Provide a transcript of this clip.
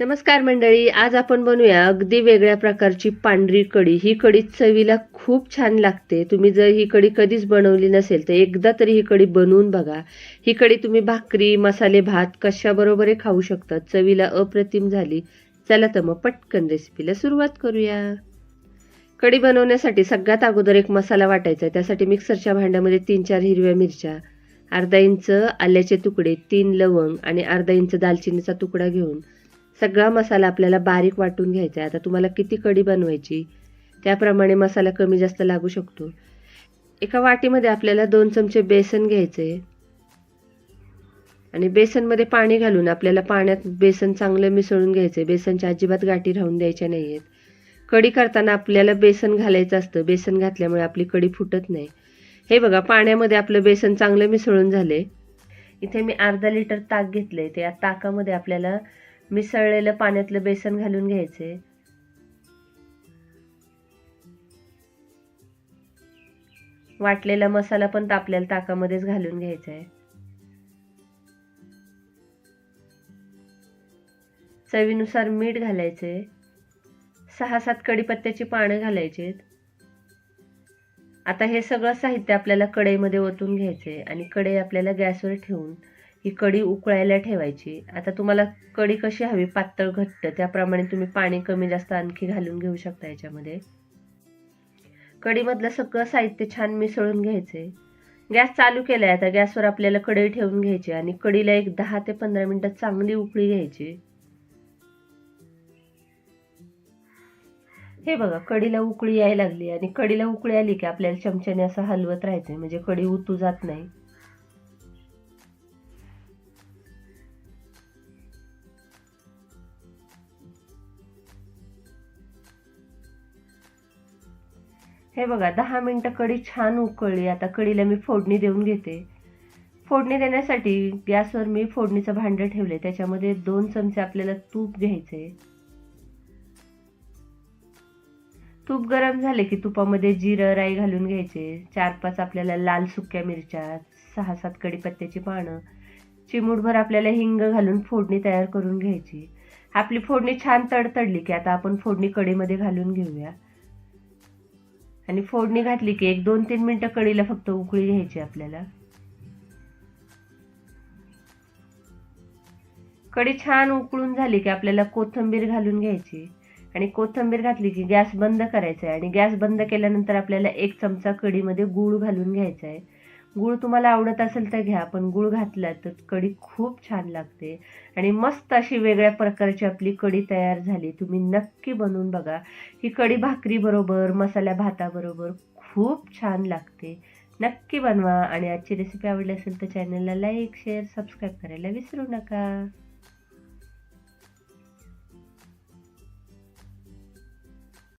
नमस्कार मंडळी आज आपण बनवूया अगदी वेगळ्या प्रकारची पांढरी कढी. ही कढी चवीला खूप छान लागते. तुम्ही जर ही कढी कधीच बनवली नसेल तर एकदा तरी ही कढी बनवून बघा. ही कढी तुम्ही भाकरी मसाले भात कशाबरोबरही खाऊ शकता. चवीला अप्रतिम झाली. चला तर मग पटकन रेसिपीला सुरुवात करूया. कढी बनवण्यासाठी सगळ्यात अगोदर एक मसाला वाटायचा आहे. त्यासाठी मिक्सरच्या भांड्यामध्ये तीन चार हिरव्या मिरच्या अर्धा इंच आल्याचे तुकडे तीन लवंग आणि अर्धा इंच दालचिनीचा तुकडा घेऊन सगळा मसाला आपल्याला बारीक वाटून घ्यायचा आहे. आता तुम्हाला किती कढी बनवायची त्याप्रमाणे मसाला कमी जास्त लागू शकतो. एका वाटीमध्ये आपल्याला दोन चमचे बेसन घ्यायचे. आणि बेसनमध्ये पाणी घालून आपल्याला पाण्यात बेसन चांगलं मिसळून घ्यायचं बेसनच्या अजिबात गाठी राहून द्यायच्या नाही आहेत कढी करताना आपल्याला बेसन घालायचं असतं. बेसन घातल्यामुळे आपली कढी फुटत नाही. हे बघा पाण्यामध्ये आपलं बेसन चांगलं मिसळून झाले इथे मी अर्धा लिटर ताक घेतलं आहे त्या ताकामध्ये आपल्याला मिसळलेलं पाण्यातलं बेसन घालून घ्यायचे. वाटलेला मसाला पण आपल्याला ताकामध्येच घालून घ्यायचा आहे चवीनुसार मीठ घालायचे. सहा सात कढीपत्त्याची पानं घालायचे आता हे सगळं साहित्य आपल्याला कढईमध्ये ओतून घ्यायचे आणि कढई आपल्याला गॅसवर ठेवून ही कढी उकळायला ठेवायची. आता तुम्हाला कढी कशी हवी? पातळ घट्ट. त्याप्रमाणे तुम्ही पाणी कमी जास्त आणखी घालून घेऊ शकता याच्यामध्ये. कढीमधलं सगळं साहित्य छान मिसळून घ्यायचे. गॅस चालू केलाय आता. गॅसवर आपल्याला कढई ठेवून घ्यायची आणि कढीला एक दहा ते पंधरा मिनिटं चांगली उकळी घ्यायची. हे बघा कढीला उकळी यायला लागली आणि कढीला उकळी आली की आपल्याला चमच्याने असं हलवत राहायचं म्हणजे कढी उतू जात नाही. हे बघा दहा मिनटं कढी छान उकळली. आता कढीला मी फोडणी देऊन घेते. फोडणी देण्यासाठी गॅसवर मी फोडणीचं भांडं ठेवले. त्याच्यामध्ये दोन चमचे आपल्याला तूप घ्यायचे. तूप गरम झाले की तुपामध्ये जिरं राई घालून घ्यायचे. चार पाच आपल्याला लाल सुक्या मिरच्या सहा सात कढीपत्त्याची पानं चिमूटभर आपल्याला हिंग घालून फोडणी तयार करून घ्यायची. आपली फोडणी छान तडतडली की आता आपण फोडणी कढीमध्ये घालून घेऊया. आणि फोडणी घातली की एक दोन तीन मिनटं कढीला फक्त उकळी घ्यायची आपल्याला. कढी छान उकळून झाली की आपल्याला कोथिंबीर घालून घ्यायची. आणि कोथिंबीर घातली की गॅस बंद करायचा आहे आणि गॅस बंद केल्यानंतर आपल्याला एक चमचा कढीमध्ये गूळ घालून घ्यायचा आहे गूळ तुम्हाला आवडत असेल तर घ्या पण गूळ घातला तर कढी खूप छान लागते. आणि मस्त अशी वेगळ्या प्रकारची आपली कढी तयार झाली. तुम्ही नक्की बनवून बघा. ही कढी भाकरीबरोबर मसाल्या भाताबरोबर खूप छान लागते. नक्की बनवा. आणि आजची रेसिपी आवडली असेल तर चॅनलला लाईक शेअर सबस्क्राईब करायला विसरू नका.